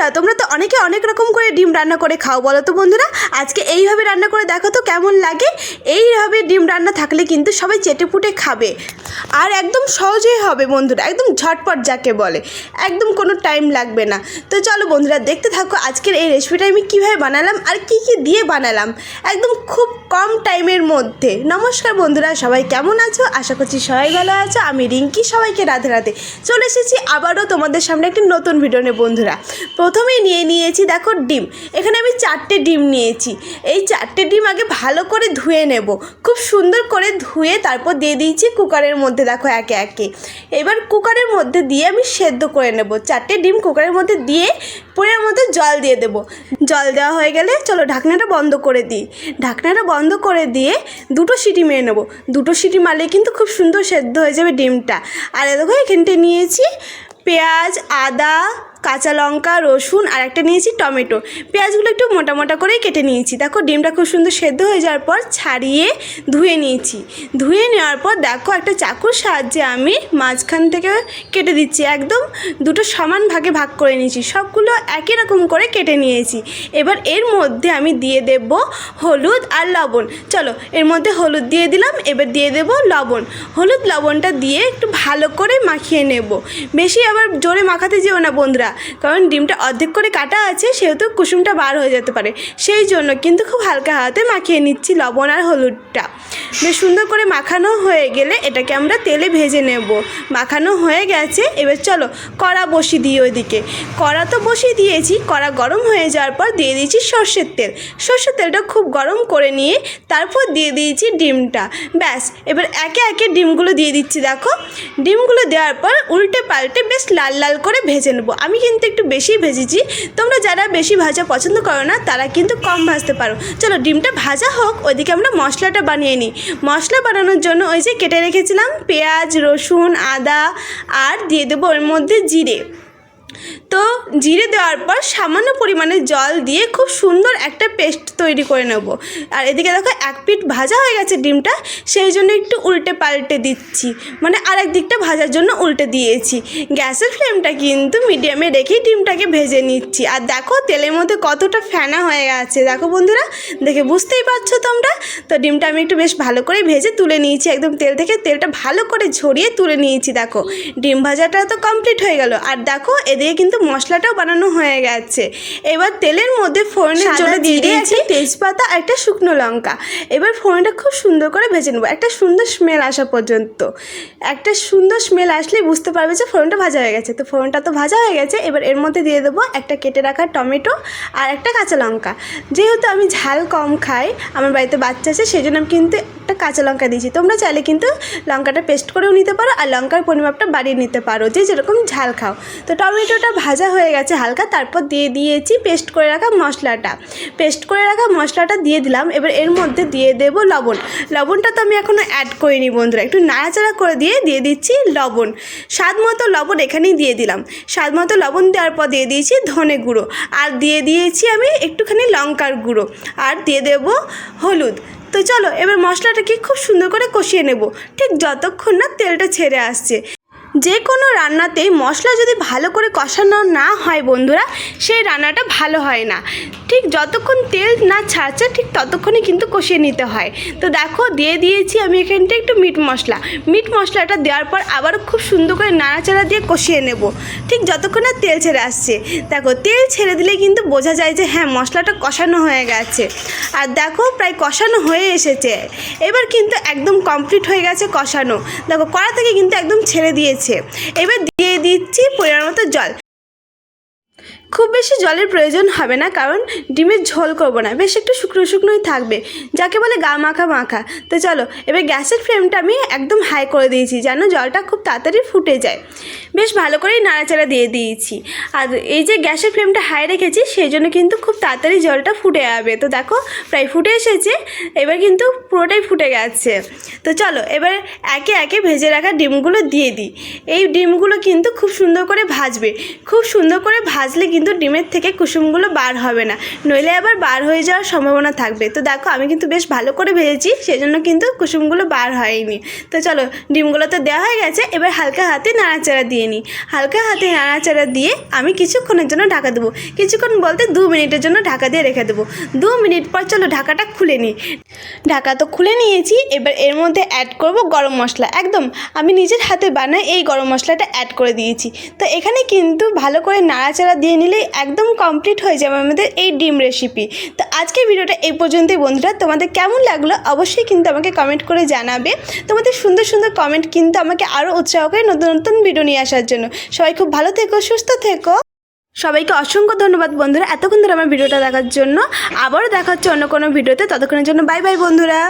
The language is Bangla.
বন্ধুরা, তোমরা তো অনেকে অনেক রকম করে ডিম রান্না করে খাও, বলো তো বন্ধুরা। আজকে এইভাবে রান্না করে দেখো তো কেমন লাগে। এইভাবে ডিম রান্না থাকলে কিন্তু সবাই চেটেপুটে খাবে। আর একদম সহজেই হবে বন্ধুরা, একদম ঝটপট যাকে বলে, একদম কোনো টাইম লাগবে না। তো চলো বন্ধুরা, দেখতে থাকো আজকের এই রেসিপিটা আমি কীভাবে বানালাম আর কি কি দিয়ে বানালাম, একদম খুব কম টাইমের মধ্যে। নমস্কার বন্ধুরা, সবাই কেমন আছো? আশা করছি সবাই ভালো আছো। আমি রিঙ্কি, সবাইকে রাধে রাধে। চলে এসেছি আবারও তোমাদের সামনে একটি নতুন ভিডিও নিয়ে বন্ধুরা। প্রথমেই নিয়ে নিয়েছি, দেখো ডিম। এখানে আমি চারটে ডিম নিয়েছি। এই চারটে ডিম আগে ভালো করে ধুয়ে নেব। খুব সুন্দর করে ধুয়ে তারপর দিয়ে দিয়েছি কুকারের মধ্যে। দেখো একে একে। এবার কুকারের মধ্যে দিয়ে আমি সেদ্ধ করে নেব। চারটে ডিম কুকারের মধ্যে দিয়ে পুরের মধ্যে জল দিয়ে দেব। জল দেওয়া হয়ে গেলে চলো ঢাকনাটা বন্ধ করে দিই। ঢাকনাটা বন্ধ করে দিয়ে দুটো সিটি মেরে নেব। দুটো সিটি মারলে কিন্তু খুব সুন্দর সেদ্ধ হয়ে যাবে ডিমটা। আর দেখো এখানটা নিয়েছি পেঁয়াজ, আদা কাঁচা লঙ্কা, রসুন আর একটা নিয়েছি টমেটো। পেঁয়াজগুলো একটু মোটা মোটা করেই কেটে নিয়েছি। দেখো, ডিমটা খুব সুন্দর সেদ্ধ হয়ে যাওয়ার পর ছাড়িয়ে ধুয়ে নিয়েছি। ধুয়ে নেওয়ার পর দেখো, একটা চাকুর সাহায্যে আমি মাঝখান থেকে কেটে দিচ্ছি। একদম দুটো সমান ভাগে ভাগ করে নিয়েছি। সবগুলো একই রকম করে কেটে নিয়েছি। এবার এর মধ্যে আমি দিয়ে দেব হলুদ আর লবণ। চলো, এর মধ্যে হলুদ দিয়ে দিলাম, এবার দিয়ে দেব লবণ। হলুদ, লবণটা দিয়ে একটু ভালো করে মাখিয়ে নেব। বেশি আবার জোরে মাখাতে যেও না বন্ধুরা। কারণ ডিমটা অর্ধেক করে কাটা আছে, সেহেতু কুসুমটা বার হয়ে যেতে পারে। সেই জন্য কিন্তু খুব হালকা হাতে মাখিয়ে নিচ্ছি লবণ আর হলুদটা। বেশ সুন্দর করে মাখানো হয়ে গেলে এটাকে আমরা তেলে ভেজে নেব। মাখানো হয়ে গেছে, এবার চলো কড়া বসিয়ে দিই ওইদিকে। কড়া তো বসিয়ে দিয়েছি, কড়া গরম হয়ে যাওয়ার পর দিয়ে দিয়েছি সর্ষের তেল। সর্ষের তেলটা খুব গরম করে নিয়ে তারপর দিয়ে দিয়েছি ডিমটা। ব্যাস, এবার একে একে ডিমগুলো দিয়ে দিচ্ছি, দেখো। ডিমগুলো দেওয়ার পর উল্টে পাল্টে বেশ লাল লাল করে ভেজে নেব। আমি কিন্তু একটু বেশি ভেজেছি। তোমরা যারা বেশি ভাজা পছন্দ করো না, তারা কিন্তু কম ভাজতে পারো। চলো, ডিমটা ভাজা হোক, ওইদিকে আমরা মশলাটা বানিয়ে নিই। মশলা বানানোর জন্য ওই যে কেটে রেখেছিলাম পেঁয়াজ, রসুন, আদা, আর দিয়ে দেবো ওর মধ্যে জিরে। তো জিরে দেওয়ার পর সামান্য পরিমাণে জল দিয়ে খুব সুন্দর একটা পেস্ট তৈরি করে নেব। আর এদিকে দেখো এক পিঠ ভাজা হয়ে গেছে ডিমটা, সেই জন্য একটু উল্টে পাল্টে দিচ্ছি। মানে আরেক দিকটা ভাজার জন্য উল্টে দিয়েছি। গ্যাসের ফ্লেমটা কিন্তু মিডিয়ামে রেখেই ডিমটাকে ভেজে নিচ্ছি। আর দেখো তেলের মধ্যে কতটা ফেনা হয়ে গেছে। দেখো বন্ধুরা, দেখে বুঝতেই পারছ তোমরা? তো ডিমটা আমি একটু বেশ ভালো করে ভেজে তুলে নিয়েছি। একদম তেল থেকে তেলটা ভালো করে ঝরিয়ে তুলে নিয়েছি, দেখো। ডিম ভাজাটা তো কমপ্লিট হয়ে গেল। আর দেখো এদিকে কিন্তু মশলাটাও বানানো হয়ে গেছে। এবার তেলের মধ্যে ফোড়নের জন্য দিয়ে দিয়েছি। তেজপাতা আর একটা শুকনো লঙ্কা। এবার ফোড়নটা খুব সুন্দর করে ভেজে নেব। একটা সুন্দর স্মেল আসা পর্যন্ত। একটা সুন্দর স্মেল আসলে বুঝতে পারবে যে ফোড়নটা ভাজা হয়ে গেছে। তো ফোড়নটা তো ভাজা হয়ে গেছে এবার এর মধ্যে দিয়ে দেবো একটা কেটে রাখা টমেটো আর একটা কাঁচা লঙ্কা। যেহেতু আমি ঝাল কম খাই আমার বাড়িতে বাচ্চা আছে সেই জন্য আমি কিন্তু একটা কাঁচা লঙ্কা দিয়েছি। তোমরা চাইলে কিন্তু লঙ্কাটা পেস্ট করেও নিতে পারো আর লঙ্কার পরিমাপটা বাড়িয়ে নিতে পারো। যে যেরকম ঝাল খাও। তো টমেটোটা ভাজা হয়ে গেছে হালকা, তারপর দিয়ে দিয়েছি পেস্ট করে রাখা মশলাটা। পেস্ট করে রাখা মশলাটা দিয়ে দিলাম, এবার এর মধ্যে দিয়ে দেব লবণ। লবণটা তো আমি এখনও অ্যাড করিনি বন্ধুরা, একটু নাড়াচাড়া করে দিয়ে দিয়ে দিচ্ছি লবণ। স্বাদ মতো লবণ এখানেই দিয়ে দিলাম। স্বাদ মতো লবণ দেওয়ার পর দিয়ে দিয়েছি ধনে গুঁড়ো। আর দিয়ে দিয়েছি আমি একটুখানি লঙ্কার গুঁড়ো। আর দিয়ে দেব হলুদ। তো চলো, এবার মশলাটাকে খুব সুন্দর করে কষিয়ে নেব। ঠিক যতক্ষণ না তেলটা ছেড়ে আসছে। যে কোনো রান্নাতেই মশলা যদি ভালো করে কষানো না হয় বন্ধুরা, সেই রান্নাটা ভালো হয় না। ঠিক যতক্ষণ তেল না ছাড়ছে, ঠিক ততক্ষণই কিন্তু কষিয়ে নিতে হয়। তো দেখো, দিয়ে দিয়েছি আমি এখানটা একটু মিট মশলা। মিট মশলাটা দেওয়ার পর আবার খুব সুন্দর করে নাড়াচাড়া দিয়ে কষিয়ে নেব। ঠিক যতক্ষণ না তেল ছেড়ে আসছে। দেখো, তেল ছেড়ে দিলে কিন্তু বোঝা যায় যে হ্যাঁ মশলাটা কষানো হয়ে গেছে। আর দেখো, প্রায় কষানো হয়ে এসেছে। এবার কিন্তু একদম কমপ্লিট হয়ে গেছে কষানো। দেখো, কড়া থেকে কিন্তু একদম ছেড়ে দিয়েছে। এবার দিয়ে দিচ্ছি পরিমাণ মতো জল। খুব বেশি জলের প্রয়োজন হবে না, কারণ ডিমের ঝোল করব না। বেশ একটু শুকনো শুকনোই থাকবে, যাকে বলে গা মাখা মাখা। তো চলো, এবার গ্যাসের ফ্লেমটা আমি একদম হাই করে দিয়েছি, যেন জলটা খুব তাড়াতাড়ি ফুটে যায়। বেশ ভালো করেই নাড়াচাড়া দিয়ে দিয়েছি। আর এই যে গ্যাসের ফ্লেমটা হাই রেখেছি, সেই জন্য কিন্তু খুব তাড়াতাড়ি জলটা ফুটে যাবে। তো দেখো, প্রায় ফুটে এসেছে, এবার কিন্তু পুরোটাই ফুটে গেছে। তো চলো, এবার একে একে ভেজে রাখা ডিমগুলো দিয়ে দিই। এই ডিমগুলো কিন্তু খুব সুন্দর করে ভাজবে। খুব সুন্দর করে ভাজলে কিন্তু কিন্তু ডিমের থেকে কুসুমগুলো বার হবে না। নইলে আবার বার হয়ে যাওয়ার সম্ভাবনা থাকবে। তো দেখো, আমি কিন্তু বেশ ভালো করে ভেজেছি, সেজন্য কিন্তু কুসুমগুলো বার হয়নি। তো চলো, ডিমগুলো তো দেওয়া হয়ে গেছে, এবার হালকা হাতে নাড়াচাড়া দিয়ে নিই। হালকা হাতে নাড়াচাড়া দিয়ে আমি কিছুক্ষণের জন্য ঢাকা দেবো। কিছুক্ষণ বলতে দু মিনিটের জন্য ঢাকা দিয়ে রেখে দেবো। দু মিনিট পর চলো ঢাকাটা খুলে নিই। ঢাকা তো খুলে নিয়েছি, এবার এর মধ্যে অ্যাড করব গরম মশলা। একদম, আমি নিজের হাতে বানাই এই গরম মশলাটা অ্যাড করে দিয়েছি। তো এখানে কিন্তু ভালো করে নাড়াচাড়া দিয়ে নিলেই একদম কমপ্লিট হয়ে যাবে আমাদের এই ডিম রেসিপি তো আজকে ভিডিওটা এই পর্যন্তই বন্ধুরা। তোমাদের কেমন লাগল অবশ্যই কিন্তু আমাকে কমেন্ট করে জানাবে। তোমাদের সুন্দর সুন্দর কমেন্ট কিন্তু আমাকে আরও উৎসাহ করে নতুন নতুন ভিডিও নিয়ে আসার জন্য। সবাই খুব ভালো থেকো, সুস্থ থেকো। সবাইকে অসংখ্য ধন্যবাদ বন্ধুরা এতক্ষণ ধরে আমার ভিডিওটা দেখার জন্য। আবারও দেখা হচ্ছে অন্য কোনো ভিডিওতে। ততক্ষণের জন্য বাই বাই বন্ধুরা।